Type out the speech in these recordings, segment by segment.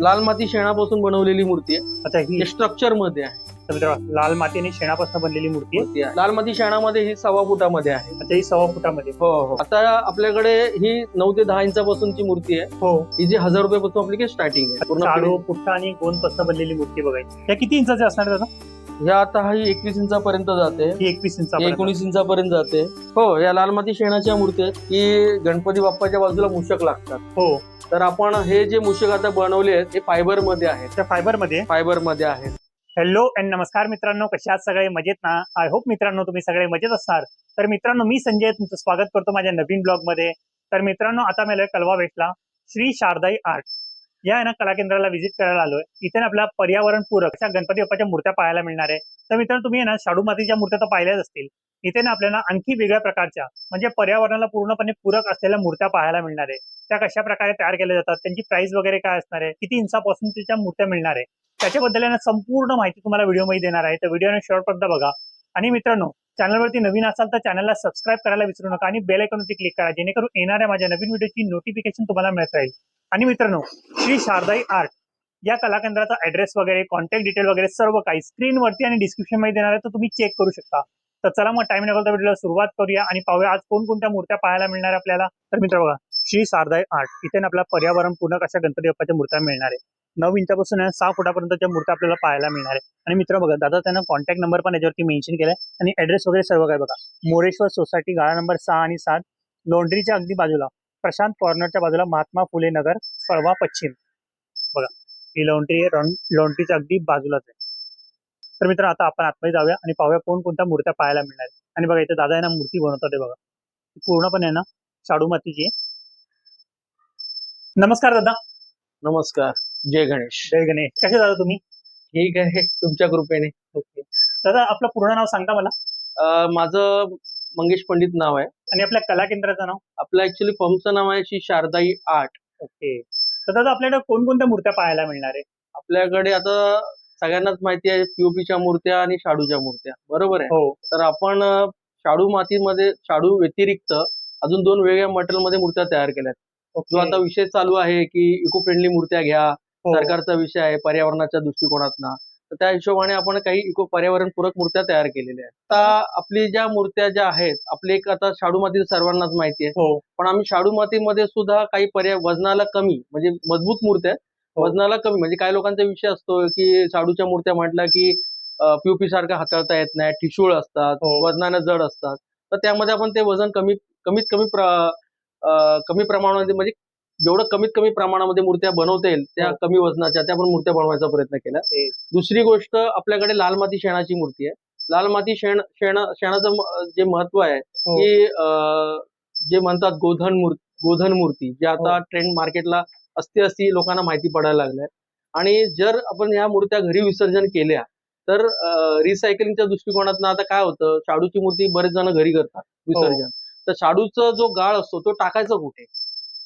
लाल माती शेणापासून बनवलेली मूर्ती आहे. अच्छा ही स्ट्रक्चरमध्ये आहे. तर मित्रांनो, लाल माती आणि शेणापासून बनलेली मूर्ती आहे. मूर्ती आहे. लाल माती शेणामध्ये ही सव्वा फुटामध्ये आहे. अच्छा ही सव्वा फुटामध्ये. हो हो. आता आपल्याकडे ही नऊ ते दहा इंचापासूनची मूर्ती आहे. हो. ही जी हजार रुपयापासून आपली स्टार्टिंग आहे. पूर्ण पुठ्ठा आणि गोंदपासून बनलेली मूर्ती बघायची. या किती इंचाची असणार आहे दादा? ह्या आता ही एकवीस इंचापर्यंत जाते. ही एकवीस इंचा एकोणीस इंचापर्यंत जाते. हो या लाल माती शेणाच्या मूर्ती आहेत की गणपती बाप्पाच्या बाजूला मूषक लागतात. हो. तर आपण हे जे मूषक आता बनवले आहेत हे फायबरमध्ये आहेत. त्या फायबरमध्ये फायबरमध्ये आहेत. हॅलो अँड नमस्कार मित्रांनो कशा आहात सगळे? मजेत ना? आय होप मित्रांनो तुम्ही सगळे मजेत असणार तर मित्रांनो मी संजय तुमचं स्वागत करतो माझ्या नवीन ब्लॉगमध्ये. तर मित्रांनो आता मला कलवा वेटला श्री शारदाई आर्ट. या आहे ना कला केंद्राला व्हिजिट करायला आलोय. इथे ना पर्यावरण पूरक अशा गणपती बाप्पाच्या मूर्त्या पाहायला मिळणार आहे. तर मित्रांनो तुम्ही ना शाडू मातीच्या मूर्त्या तर पाहिल्याच असतील. इथे ना आपल्याला आणखी वेगळ्या प्रकारच्या म्हणजे पर्यावरणाला पूर्णपणे पूरक असलेल्या मूर्त्या पाहायला मिळणार आहे. त्या कशा प्रकारे तयार केल्या जातात त्यांची प्राइस वगैरे काय असणार आहे किती इंचापासून त्याच्या मूर्त्या मिळणार आहे त्याच्याबद्दल ना संपूर्ण माहिती तुम्हाला व्हिडिओमध्ये देणार आहे. तर व्हिडिओने शेवटपर्यंत बघा. आणि मित्रांनो चॅनलवरती नवीन असाल तर चॅनलला सबस्क्राईब करायला विसरू नका आणि बेल आयकॉनवरती क्लिक करा जेणेकरून येणाऱ्या माझ्या नवीन व्हिडिओची नोटिफिकेशन तुम्हाला मिळत राहील. आणि मित्रांनो श्री शारदाई आर्ट या कला केंद्राचा ऍड्रेस वगैरे कॉन्टॅक्ट डिटेल वगैरे सर्व काही स्क्रीनवरती आणि डिस्क्रिप्शनमध्ये देणार आहे तर तुम्ही चेक करू शकता. तर चला मग टाइम नकलता व्हिडिओला सुरुवात करूया आणि पाहूया आज कोणकोणत्या मूर्त्या पाहायला मिळणार आपल्याला. तर मित्र बघा श्री शारदाई आर्ट. इथे आपल्या आपल्याला पर्यावरण पूर्ण अशा गणपती बाप्पाच्या मूर्त्या मिळणार आहे. नऊ इंचापासून सहा फुटापर्यंतच्या मूर्त्या आपल्याला पाहायला मिळणार आहे. आणि मित्र बघा दादा त्यांना कॉन्टॅक्ट नंबर पण याच्यावरती मेन्शन केलाय. आणि ऍड्रेस वगैरे सर्व काय बघा. मोरेश्वर सोसायटी गाळा नंबर सहा आणि सात लॉन्ड्रीच्या अगदी बाजूला. प्रशांत कॉर्नरच्या बाजूला महात्मा फुले नगर पळवा पश्चिम. बघा ही लॉन्ड्री लॉन्ड्रीच्या अगदी बाजूलाच आहे. तर मित्र आता आपण आतमध्ये जाऊया आणि पाहूया कोणकोणत्या मूर्त्या पाहायला मिळणार. आणि बघा इथे दादा आहे ना मूर्ती बनवतात बघा. पूर्णपणे आहे ना शाडू मातीची आहे. नमस्कार दादा. नमस्कार. जय गणेश. जय गणेश. कसे दादा तुम्ही? ठीक आहे. तुमच्या कृपेने. ओके. दादा आपलं पूर्ण नाव सांगता मला. माझं मंगेश पंडित नाव आहे. आणि आपल्या कला केंद्राचं नाव? आपलं ऍक्च्युली फर्मचं नाव आहे श्री शारदाई आर्ट. ओके. तर दादा आपल्याकडे कोणकोणत्या मूर्त्या पाहायला मिळणार आहे? आपल्याकडे आता सगळ्यांनाच माहिती आहे पीओपीच्या मूर्त्या आणि शाडूच्या मूर्त्या. बरोबर आहे? हो. तर आपण शाडू मातीमध्ये शाडू व्यतिरिक्त अजून दोन वेगळ्या मटेरियलमध्ये मूर्त्या तयार केल्या जो आता विषय चालू आहे की इको फ्रेंडली मूर्त्या घ्या हो. सरकारचा विषय आहे पर्यावरणाच्या दृष्टिकोनातनं. तर त्या हिशोबाने आपण काही इको पर्यावरणपूरक मूर्त्या तयार केलेल्या आहेत आता आपली ज्या मूर्त्या ज्या आहेत आपले एक आता शाडू माती सर्वांनाच माहिती आहे हो पण आम्ही शाडू मातीमध्ये सुद्धा काही पर्याय वजनाला कमी म्हणजे मजबूत मूर्त्या आहेत. हो. वजनाला कमी म्हणजे काही लोकांचा विषय असतो की शाडूच्या मूर्त्या म्हटल्या की पीओपी सारखं हाताळता येत नाही ठिसूळ असतात हो. वजनाने जड असतात तर त्यामध्ये आपण ते वजन कमी कमीत कमी प्र- कमी प्रमाणामध्ये म्हणजे जेवढं कमीत कमी प्रमाणामध्ये मूर्त्या बनवता येईल त्या हो. कमी वजनाच्या त्या आपण मूर्त्या बनवायचा प्रयत्न केला. दुसरी गोष्ट आपल्याकडे लाल माती शेणाची मूर्ती आहे लाल माती शेण शेण शेणाचं जे महत्त्व आहे हो. की जे म्हणतात गोधन मूर्ती गोधन मूर्ती जे आता हो. ट्रेंड मार्केटला असते असती लोकांना माहिती पडायला लागलंय आणि जर आपण ह्या मूर्त्या घरी विसर्जन केल्या तर रिसायकलिंगच्या दृष्टिकोनातनं आता काय होतं शाडूची मूर्ती बरेच जण घरी करतात विसर्जन तर शाडूचा जो गाळ असतो तो टाकायचा कुठे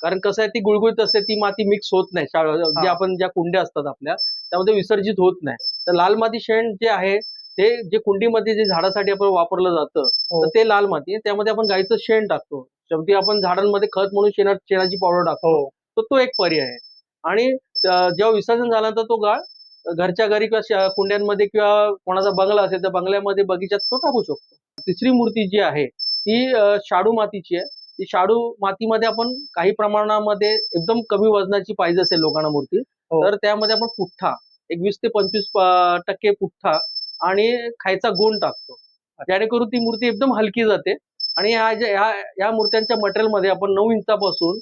कारण कसं आहे ती गुळगुळीत असते ती माती मिक्स होत नाही. जे आपण ज्या कुंड्या असतात आपल्या त्यामध्ये विसर्जित होत नाही. तर लाल माती शेण जे आहे ते जे कुंडीमध्ये जे झाडासाठी आपण वापरलं जातं हो. तर ते लाल माती. त्यामध्ये आपण गाईचं शेण टाकतो. शेवटी आपण झाडांमध्ये खत म्हणून शेणा शेणाची पावडर टाकतो. हो. तर तो एक पर्याय आहे. आणि जेव्हा विसर्जन झाल्यानंतर तो गाळ घरच्या घरी किंवा कुंड्यांमध्ये किंवा कोणाचा बंगला असेल तर बंगल्यामध्ये बगीच्यात तो टाकू शकतो. तिसरी मूर्ती जी आहे ती शाडू मातीची आहे. ती शाडू मातीमध्ये आपण काही प्रमाणामध्ये एकदम कमी वजनाची पाहिजे असेल लोकांना मूर्ती हो. तर त्यामध्ये आपण पुठ्ठा एक वीस ते पंचवीस टक्के पुठ्ठा आणि खायचा गोंड टाकतो. जेणेकरून ती मूर्ती एकदम हलकी जाते आणि ह्या ज्या ह्या ह्या मूर्त्यांच्या मटेरियलमध्ये आपण नऊ इंचापासून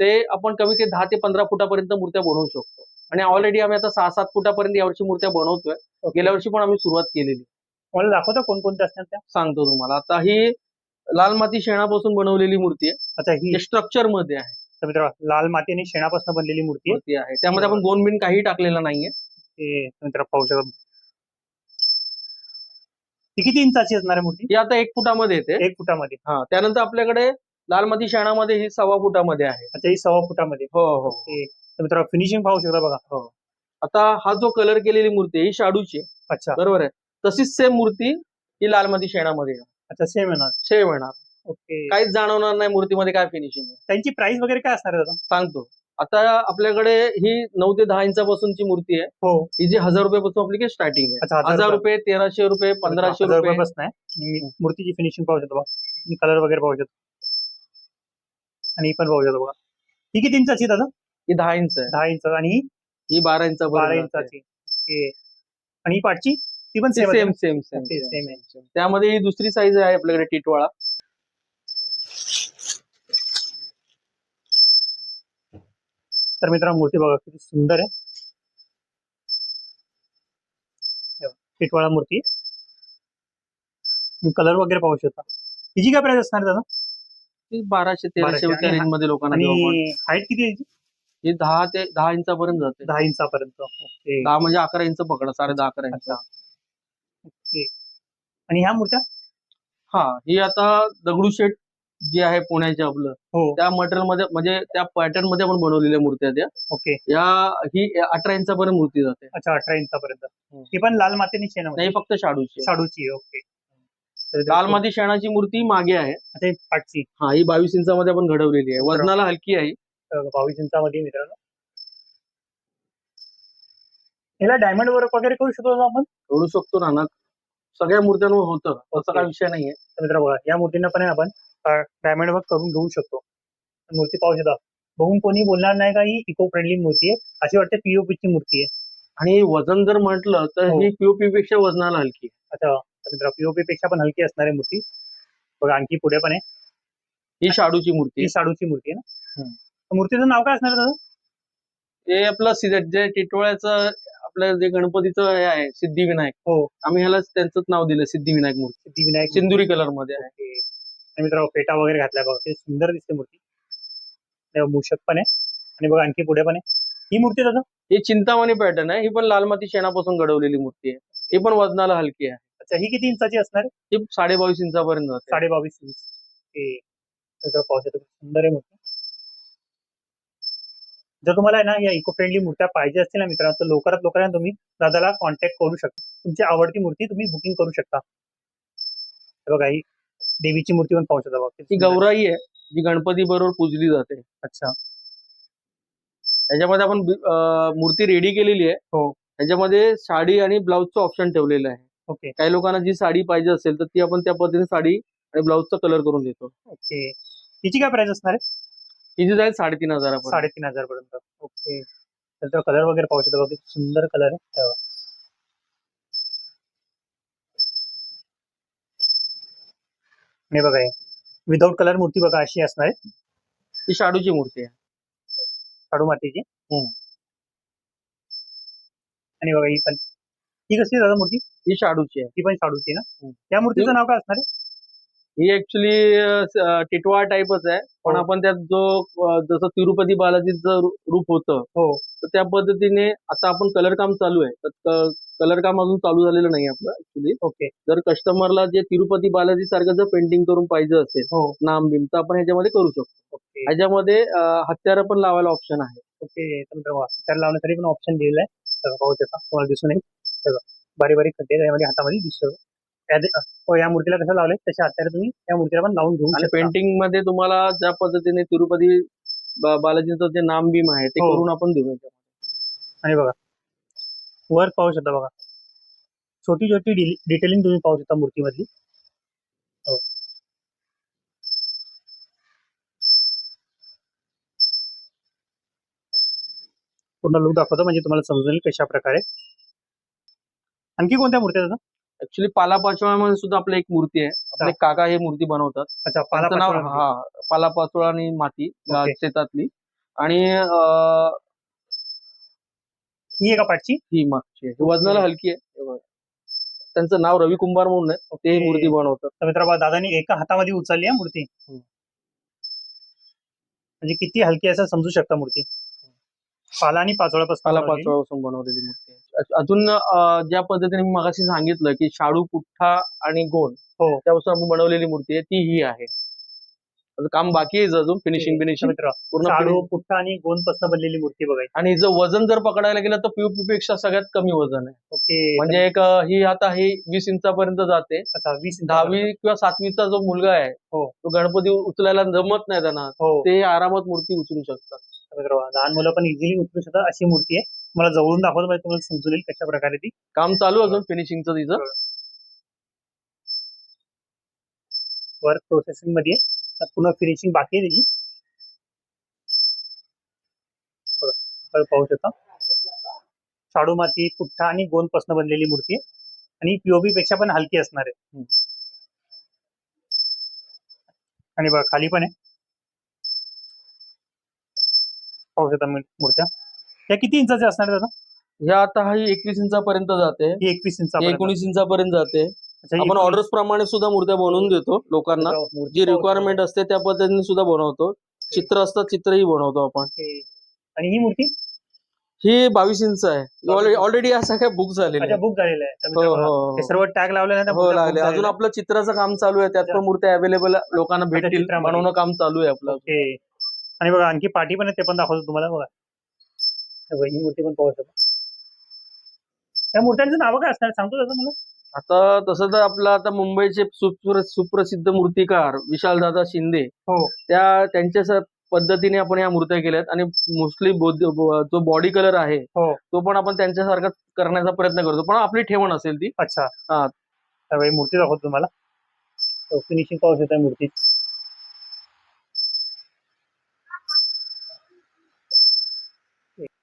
ते आपण कमी ते दहा ते पंधरा फुटापर्यंत मूर्त्या बनवू शकतो. आणि ऑलरेडी आम्ही आता सहा सात फुटापर्यंत यावर्षी मूर्त्या बनवतोय. गेल्या वर्षी पण आम्ही सुरुवात केलेली. मला दाखवता कोणकोणत्या असतात त्या? सांगतो तुम्हाला. आता ही लाल माती शेणापासून बनवलेली मूर्ती आहे. अच्छा ही हे स्ट्रक्चरमध्ये आहे. तर मित्र लाल माती आणि शेणापासून बनलेली मूर्ती आहे. मूर्ती आहे. त्यामध्ये आपण गोन बिन काही टाकलेलं नाहीये. ते मित्र पाहू शकता. ती किती इंचाची असणार आहे मूर्ती? ही आता एक फुटामध्ये येते. एक फुटामध्ये. हा त्यानंतर आपल्याकडे लाल माती शेणामध्ये ही सव्वा फुटामध्ये आहे. अच्छा ही सव्वा फुटामध्ये. हो हो. ते तर मित्र फिनिशिंग पाहू शकता बघा. आता हा जो कलर केलेली मूर्ती आहे ही शाडूची आहे. अच्छा. बरोबर आहे. तशीच सेम मूर्ती ही लाल माती शेणामध्ये अच्छा सेम येणार सेम येणार ओके काहीच जाणवणार नाही मूर्तीमध्ये काय फिनिशिंग आहे. त्यांची प्राइस वगैरे काय असणार आहे दादा? सांगतो. आता आपल्याकडे ही नऊ ते दहा इंचापासूनची मूर्ती आहे. हो. ही जी हजार रुपयापासून आपली स्टार्टिंग आहे. हजार रुपये. तेराशे रुपये पंधराशे हजार रुपये बस नाही. मूर्तीची फिनिशिंग पाहू शकतो बघा. कलर वगैरे पाहू शकतो. आणि ही पण पाहू शकतो बघा. ही किती इंचाची आहे दादा? ही दहा इंच आहे. दहा इंच. आणि ही ही बारा इंचा बारा इंचाची. ओके आणि ही पाठची? ती पण सेम सेम सेम सेम. त्यामध्ये ही दुसरी साईज आहे आपल्याकडे टिटवाळा. तर मित्रांनो मूर्ती बघा किती सुंदर आहे. पिटवाळा मूर्ती. कलर वगैरे पाहू शकता. हिची काय प्राइस असणार दादा? बाराशे तेराशे रेंजमध्ये लोकांना हाईट किती आहे? ही दहा ते दहा इंचापर्यंत जाते. दहा इंचापर्यंत. दहा म्हणजे अकरा इंच पकडा साडे दहा अकरा इंच. ओके. आणि ह्या मूर्त्या? हा ही आता दगडूशेठ जे आहे पुण्याचे आपलं हो. त्या मटेरियलमध्ये म्हणजे त्या पॅटर्नमध्ये आपण बनवलेल्या मूर्त्या आहेत त्या ओके. या ही अठरा इंचापर्यंत मूर्ती जाते. अच्छा अठरा इंचापर्यंत. ही पण लाल मातीने शेण नाही फक्त शाडूची आहे, ओके. तर लाल माती शेणाची मूर्ती मागे आहे. ही पाठची. हा ही बावीस इंचामध्ये आपण घडवलेली आहे. वजनाला हलकी आहे बावीस इंचामध्ये मित्रांनो. याला डायमंड वर्क वगैरे करू शकतो आपण? करू शकतो ना ना. सगळ्या मूर्त्यांवर होतं तसा Okay. काय विषय नाहीये तर मित्र बघा या मूर्तींना पण आहे आपण डायमंड वर्क करून घेऊ शकतो मूर्ती पाहू शकता बघून कोणी बोलणार नाही का ही इको फ्रेंडली मूर्ती आहे अशी वाटते पीओपी ची मूर्ती आहे आणि वजन जर म्हटलं तर हो. ही पीओपी पेक्षा वजनाला हलकी आहे. अच्छा तर मित्र पीओपी पेक्षा पण हलकी असणार आहे मूर्ती बघा आणखी पुढे पण आहे ही शाडूची मूर्ती ही आहे. शाडूची मूर्ती आहे ना हम्म. मूर्तीचं नाव काय असणार आहे दादा हे आपलं सि- जे टिटोळ्याचं आपलं जे गणपतीचं हे आहे सिद्धिविनायक. हो. आम्ही ह्याला त्यांचंच नाव दिलं सिद्धिविनायक मूर्ती. सिद्धिविनायक सिंदुरी कलरमध्ये आहे. ओके. आणि मित्र पेटा वगैरे घातलाय बघा. ते सुंदर दिसते मूर्ती. तेव्हा मूषक पण आहे. आणि बघा आणखी पुढे पण आहे. ही मूर्ती दादा? ही चिंतामणी पॅटर्न आहे. ही पण लाल माती शेणापासून घडवलेली मूर्ती आहे. ही पण वजनाला हलकी आहे. अच्छा ही किती इंचाची असणार आहे? ही साडे बावीस इंचापर्यंत जाते. साडे बावीस इंच तर पाहू शकता किती सुंदर आहे मूर्ती. जर तुम्हाला ना या इको फ्रेंडली मूर्त्या पाहिजे असतील ना मित्रांनो तर लवकरात ना तुम्ही दादाला कॉन्टॅक्ट करू शकता. तुमची आवडती मूर्ती तुम्ही बुकिंग करू शकता. हे बघा ही देवीची मूर्ती पण पाहू शकता आहे. गौराई आहे जी गणपती बरोबर पूजली जाते. अच्छा. त्याच्यामध्ये आपण मूर्ती रेडी केलेली आहे. हो. त्याच्यामध्ये साडी आणि ब्लाऊजचं ऑप्शन ठेवलेलं आहे. ओके. काही लोकांना जी साडी पाहिजे असेल तर ती आपण त्या पद्धतीने साडी आणि ब्लाऊजचा कलर करून देतो. ओके. हिची काय प्राइस असणार आहे? ही जी जाईल साडेतीन हजारापर्यंत. साडेतीन हजार पर्यंत ओके त्याचा कलर वगैरे पाहू शकता. बघा सुंदर कलर आहे. आणि बघा विदाऊट कलर मूर्ती बघा अशी असणार आहे. ही शाडूची मूर्ती आहे. शाडू मातीची. आणि बघा ही पण. ही कसली दादा मूर्ती? ही शाडूची आहे. ती पण शाडूची ना. त्या मूर्तीचं नाव काय असणार आहे? ही ऍक्च्युली टिटवा टाईपच आहे. पण हो. आपण त्यात जो जसं तिरुपती बालाजीचं रूप होतं हो. तर त्या पद्धतीने आता आपण कलर काम चालू आहे. तर कलर काम अजून चालू झालेलं नाही आपलं ऍक्च्युली ओके. जर कस्टमरला जे तिरुपती बालाजी सारखं जर पेंटिंग करून पाहिजे असेल हो. नाम बिम तर आपण ह्याच्यामध्ये करू शकतो. ह्याच्यामध्ये हत्यारं पण लावायला ऑप्शन आहे. ओके हाताला लावण्यासाठी पण ऑप्शन दिलेला आहे. तुम्हाला दिसून येईल बघा. बारीक बारीक खड्डे त्यामध्ये हातामध्ये दिसतो. या मूर्तीला कसं लावलंय तशा हाताने तुम्ही त्या मूर्तीला पण लावून घेऊ आणि शकता पेंटिंगमध्ये तुम्हाला ज्या पद्धतीने तिरुपती बा- बालाजीचं जे नाम बीम आहे ते हो. करून आपण देऊ याच्यामध्ये. आणि बघा वर्क पाहू शकता बघा छोटी छोटी डिटेलिंग तुम्ही पाहू शकता मूर्तीमधली हो. पूर्ण लुक दाखवतो म्हणजे तुम्हाला समजेल कशा प्रकारे आणखी कोणत्या मूर्त्या आहेत दादा? ऍक्च्युली पाला पाचोळ्यामध्ये सुद्धा आपली एक मूर्ती आहे. आपले काका हे मूर्ती बनवतात. अच्छा पाला त्यांचं नाव पाचोळा हा पाला पाचोळा आणि माती अं, ओके. शेतातली. आणि अं, ही एका पाठची? ही मागची आहे. वजनाला हलकी आहे. हे बघा. त्यांचं नाव रवी कुंभार म्हणून आहे. ते ही. मूर्ती बनवतात. तर मित्र दादानी एका हातामध्ये उचलली आहे मूर्ती. हम्म. म्हणजे किती हलकी आहे असं समजू शकता मूर्ती. पाला आणि पाचोळ्यापासून पाला बनवलेली. पाचोळ्यापासून बनवलेली मूर्ती आहे. अ- अजून अं, ज्या पद्धतीने मी मगाशी सांगितलं की शाडू पुठ्ठा आणि गोंड हो. त्यापासून आपण बनवलेली मूर्ती आहे ती ही आहे. आता काम बाकी आहे अजून फिनिशिंग फिनिशिंग मित्र पूर्ण शाडू. पुठ्ठा आणि गोंदपासून बनलेली मूर्ती बघायची. आणि हिचं वजन जर पकडायला गेलं तर पीओपी पेक्षा सगळ्यात कमी वजन आहे. ओके. म्हणजे एक अं, ही आता ही वीस इंचापर्यंत जाते. अच्छा वीस दहावी किंवा सातवीचा जो मुलगा आहे हो. तो गणपती उचलायला जमत नाही त्यांना. हो. ते आरामात मूर्ती उचलू शकतात. लहान मुलं पण इझिली उचलू शकतात. अशी मूर्ती आहे. मला जवळून दाखवतो म्हणजे तुम्हाला समजून येईल कशा प्रकारे ती. काम चालू अजून फिनिशिंगचं तिचं? वर्क प्रोसेसिंगमध्ये पुन्हा फिनिशिंग बाकी आहे त्याची. पाहू शकता. शाडू माती पुठ्ठा आणि गोंदपासून बनलेली मूर्ती आहे. आणि पीओपी पेक्षा पण हलकी असणार आहे. आणि बघा खाली पण आहे. पाहू शकता मूर- मूर्त्या त्या किती इंचाच्या असणार दादा ह्या आता ही एकवीस इंचापर्यंत जाते. ही एकवीस इंचा एकोणीस इंचापर्यंत जाते. आपण ऑर्डर्स प्रमाणे सुद्धा मूर्त्या बनवून देतो लोकांना. जी रिक्वायरमेंट असते त्या पद्धतीने सुद्धा बनवतो. चित्र असतात चित्रही बनवतो आपण. आणि ही मूर्ती? ही बावीस इंच आहे. ऑलरेडी या सगळ्या बुक झालेल्या. बुक झालेलं आहे सर्व टॅग लावले हो लागले अजून आपलं चित्राचं काम चालू आहे. त्यात पण मूर्त्या अवेलेबल लोकांना भेटतील. बनवणं काम चालू आहे आपलं. आणि बघा आणखी पाठी पण आहे ते पण दाखवतो तुम्हाला बघा. हे मूर्ती पण पाहू शकता. त्या मूर्त्यांचं नाव काय असणार? सांगतो त्याचं मला आता तसं तर आपलं आता मुंबईचे सुप्र- सुप्रसिद्ध मूर्तिकार विशालदादा शिंदे हो. त्या त्यांच्या पद्धतीने आपण या मूर्त्या केल्यात. आणि मोस्टली जो बॉडी कलर आहे हो. तो पण आपण त्यांच्यासारखा करण्याचा प्रयत्न करतो. पण आपली ठेवण असेल ती. अच्छा. हा. ही मूर्ती दाखवतो तुम्हाला. फिनिशिंग पाहू शकता मूर्ती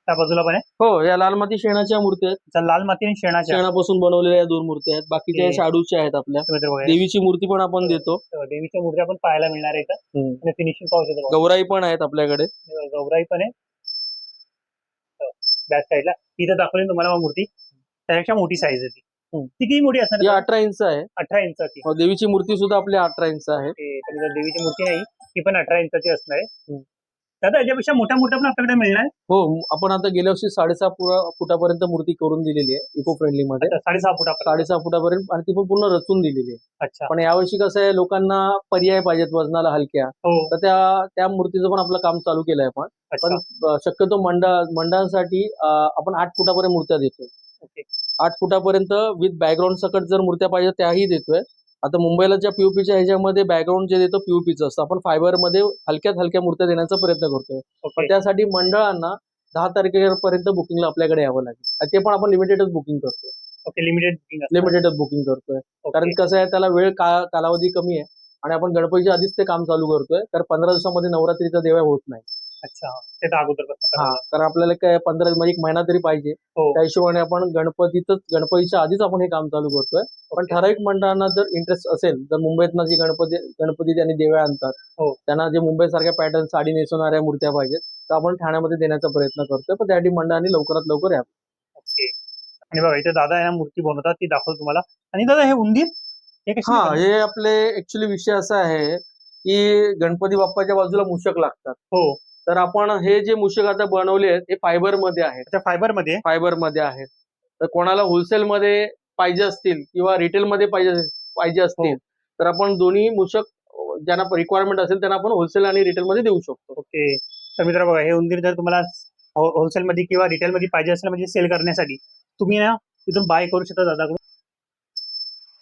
त्या बाजूला पण आहे. हो या लाल माती शेणाच्या मूर्त्या आहेत. लाल माती आणि शेणाच्या. शेणापासून बनवलेल्या या दोन मूर्त्या आहेत. बाकीच्या या. शाडूच्या आहेत आपल्या. मित्र बघा, देवीची मूर्ती पण आपण देतो. तर देवीच्या मूर्त्या पण पाहायला मिळणार आहे इथं. आणि फिनिशिंग पाहू शकता. गौराई पण आहेत आपल्याकडे. गौराई पण आहे. बॅक साईडला इथं दाखवली तुम्हाला बघा मूर्ती. त्यापेक्षा मोठी साईज आहे ती. हम्म. ती किती मोठी असणार ही आहे? अठरा इंच आहे. अठरा इंचाची अ, देवीची मूर्ती सुद्धा आपली अठरा इंच आहे. ते तर जर देवीची मूर्ती नाही. ती पण अठरा इंचाची असणार आहे. हम्म. दादा याच्यापेक्षा मोठ्या मूर्त्या पण आपल्याकडे मिळणार? हो आपण आता गेल्या वर्षी साडेसहा फुटा- फुटापर्यंत मूर्ती करून दिलेली आहे इको फ्रेंडली मध्ये. साडेसहा फूट साडेसहा फुटापर्यंत आणि ती पण पूर्ण रचून दिलेली आहे. अच्छा. पण यावर्षी कसं आहे लोकांना पर्याय पाहिजेत वजनाला हलक्या. हो. तर त्या त्या मूर्तीचं पण आपलं काम चालू केलंय आपण. पण शक्यतो मंडळ मंडळांसाठी आपण आठ फुटापर्यंत मूर्त्या देतो ओके. आठ फुटापर्यंत विथ बॅकग्राऊंड सकट जर मूर्त्या पाहिजे त्याही देतोय. आता मुंबईला ज्या पीओपीच्या ह्याच्यामध्ये बॅकग्राऊंड जे देतो पीओपीचं असतं. आपण फायबरमध्ये हलक्यात हलक्या मूर्त्या देण्याचा प्रयत्न करतोय. पण त्यासाठी मंडळांना दहा तारखेपर्यंत बुकिंगला आपल्याकडे यावं लागेल. आणि ते पण आपण लिमिटेडच बुकिंग करतोय. ओके लिमिटेड बुकिंग लिमिटेडच बुकिंग करतोय. कारण कसं आहे त्याला वेळ कालावधी कमी आहे. आणि आपण गणपतीच्या आधीच ते काम चालू करतोय. तर पंधरा दिवसामध्ये नवरात्रीचा देव्या होत नाही. अच्छा. ते तर अगोदर हा कारण आपल्याला काय पंधरा म्हणजे एक महिना तरी पाहिजे. हो. त्या हिशोबाने आपण गणपतीतच गणपतीच्या आधीच आपण हे काम चालू करतोय. पण ठराविक मंडळांना जर इंटरेस्ट असेल तर मुंबईतनं जी गणपती गणपती त्यांनी देव्या आणतात हो. त्यांना जे मुंबई सारख्या पॅटर्न साडी नेसवणाऱ्या मूर्त्या पाहिजेत तर आपण ठाण्यामध्ये देण्याचा प्रयत्न करतोय. पण त्यासाठी मंडळांनी लवकरात लवकर या. ओके. आणि बघा इथे दादा या मूर्ती बनवतात ती दाखवतो तुम्हाला. आणि दादा हे उंदीर? हे कशी हा बनवतात? हे आपले ऍक्च्युली विषय असा आहे की गणपती बाप्पाच्या बाजूला मूषक लागतात. हो. तर आपण हे जे मूषक आता बनवले आहेत हे फायबरमध्ये आहेत. अच्छा फायबरमध्ये? आहे. फायबरमध्ये आहेत. तर कोणाला होलसेल मध्ये पाहिजे असतील किंवा रिटेल मध्ये पाहिजे पाहिजे असतील तर आपण दोन्ही मूषक अं, ज्यांना रिक्वायरमेंट असेल त्यांना आपण होलसेल आणि रिटेल मध्ये देऊ शकतो. ओके. तर मित्र बघा हे उंदीर जर तुम्हाला होलसेल मध्ये किंवा रिटेल मध्ये पाहिजे असेल म्हणजे सेल करण्यासाठी तुम्ही ना तिथून बाय करू शकता दादाकडून.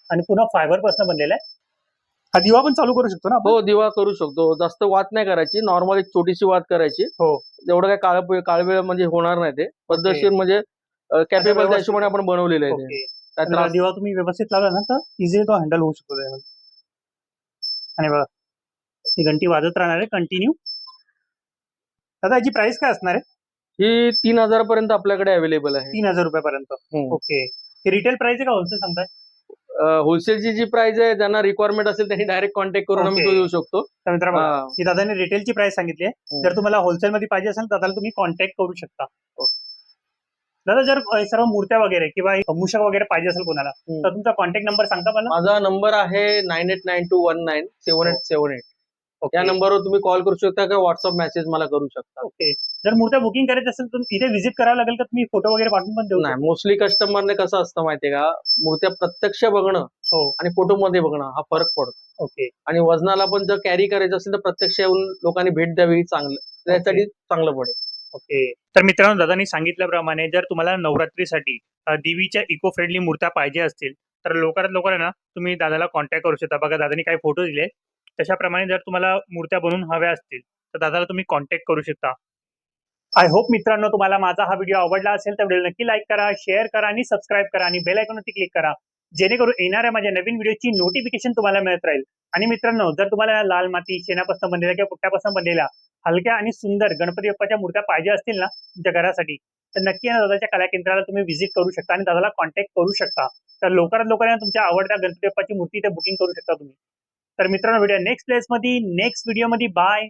आणि पुन्हा फायबरपासून बनलेला आहे. हा दिवा पण चालू करू शकतो ना आपण? हो दिवा करू शकतो. जास्त वात नाही करायची. नॉर्मल एक छोटीशी वात करायची. हो. एवढं काय काळ काळवेळ म्हणजे होणार नाही ते. पद्धतशीर म्हणजे कॅपेबल त्या व्यवस्थित. हिशोबाने आपण बनवलेलं आहे ते. ओके. काय आणि हा त्रास दिवा तुम्ही व्यवस्थित लावला ना तर इझिली तो हँडल होऊ शकतो त्यामध्ये. आणि बघा ही घंटी वाजत राहणार आहे कंटिन्यू दादा याची प्राइस काय असणार आहे? ही तीन हजार पर्यंत आपल्याकडे अवेलेबल आहे. तीन हजार रुपयापर्यंत. हम्म. ओके. ही रिटेल प्राइस आहे का होलसेल सांगताय? होलसेलची जी प्राइस आहे ज्यांना रिक्वायरमेंट असेल त्यांनी डायरेक्ट कॉन्टॅक्ट करून आम्ही. तो देऊ शकतो तर मित्र बघा हा. ही दादाने रिटेलची प्राइस सांगितली आहे हम्म. जर तुम्हाला होलसेल मध्ये पाहिजे असेल तर दादाला तुम्ही कॉन्टॅक्ट करू शकता दादा जर अ, सर्व मूर्त्या वगैरे किंवा मूषक वगैरे पाहिजे असेल कोणाला हम्म. तर तुमचा कॉन्टॅक्ट नंबर सांगता मला माझा नंबर आहे nine eight nine two one nine seven eight seven eight. या नंबरवर तुम्ही कॉल करू शकता किंवा व्हॉट्सअप मेसेज मला करू शकता. ओके जर मूर्त्या बुकिंग करायची असेल तर इथे व्हिजिट करावं लागेल का तुम्ही फोटो वगैरे पाठवून पण देऊ नाही मोस्टली कस्टमरने कसं असतं माहितीये का? मूर्त्या प्रत्यक्ष बघणं हो. आणि फोटो मध्ये बघणं हा फरक पडतो. ओके आणि वजनाला पण जर कॅरी करायचं असेल तर प्रत्यक्ष येऊन लोकांनी भेट द्यावी चांगलं. त्यासाठी चांगलं पडेल. ओके तर मित्रांनो दादांनी सांगितल्याप्रमाणे जर तुम्हाला नवरात्रीसाठी अ, देवीच्या इको फ्रेंडली मूर्त्या पाहिजे असतील तर लवकरात लवकर आहे ना तुम्ही दादाला कॉन्टॅक्ट करू शकता. बघा दादांनी काही फोटो दिले. तशाप्रमाणे जर तुम्हाला मूर्त्या बनवून हव्या असतील तर दादाला तुम्ही कॉन्टॅक्ट करू शकता. आय होप मित्रांनो तुम्हाला माझा हा व्हिडिओ आवडला असेल तर व्हिडिओ नक्की लाईक करा शेअर करा आणि सबस्क्राईब करा आणि बेल आयकॉनवरती क्लिक करा. जेणेकरून येणाऱ्या माझ्या नवीन व्हिडिओची नोटिफिकेशन तुम्हाला मिळत राहील. आणि मित्रांनो जर तुम्हाला लाल माती शेणापासून बनलेल्या किंवा पुट्ट्यापासून बनलेल्या हलक्या आणि सुंदर गणपती बाप्पाच्या मूर्त्या पाहिजे असतील ना तुमच्या घरासाठी तर नक्की या दादाच्या कला केंद्राला तुम्ही व्हिजिट करू शकता आणि दादाला कॉन्टॅक्ट करू शकता. तर लवकरात लवकर तुमच्या आवडत्या गणपती बाप्पाची मूर्ती ते बुकिंग करू शकता तुम्ही. तर मित्रांनो व्हिडिओ नेक्स्ट प्लेस मध्ये नेक्स्ट व्हिडिओमध्ये बाय